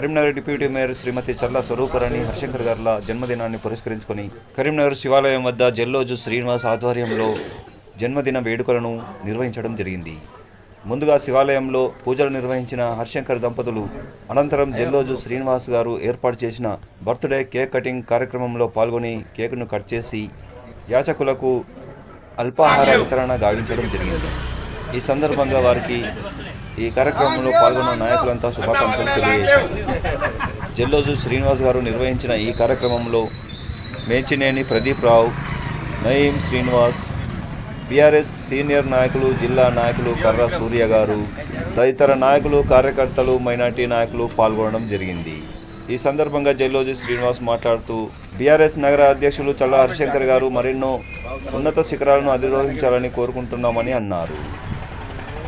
Karimnagar deputy mayor శ్రీమతి చల్ల స్వరూపరాణి హర్శంకర్ గారుల జన్మదినాన్ని పురస్కరించుకొని కరీంనగర్ శివాలయం వద్ద జల్లోజు శ్రీనివాస్ ఆధ్వర్యంలో జన్మదిన వేడుకలను నిర్వహించడం జరిగింది. ముందుగా శివాలయంలో పూజలు నిర్వహించిన హర్శంకర్ దంపతులు అనంతరం జల్లోజు శ్రీనివాస్ గారు ఏర్పాటు చేసిన బర్త్డే కేక్ కటింగ్ కార్యక్రమంలో పాల్గొని కేకును కట్ చేసి యాచకులకు అల్పాహార వితరణ గావించడం జరిగింది. ఈ సందర్భంగా వారికి ఈ కార్యక్రమంలో పాల్గొన్న నాయకులంతా శుభాకాంక్షలు తెలియజేశారు. జల్లోజు శ్రీనివాస్ గారు నిర్వహించిన ఈ కార్యక్రమంలో మేచినేని ప్రదీప్ రావు నయీం శ్రీనివాస్ బీఆర్ఎస్ సీనియర్ నాయకులు జిల్లా నాయకులు కర్ర సూర్య గారు తదితర నాయకులు కార్యకర్తలు మైనార్టీ నాయకులు పాల్గొనడం జరిగింది. ఈ సందర్భంగా జల్లోజు శ్రీనివాస్ మాట్లాడుతూ బీఆర్ఎస్ నగర అధ్యక్షులు చల్ల హరిశంకర్ గారు మరెన్నో ఉన్నత శిఖరాలను అధిరోహించాలని కోరుకుంటున్నామని అన్నారు.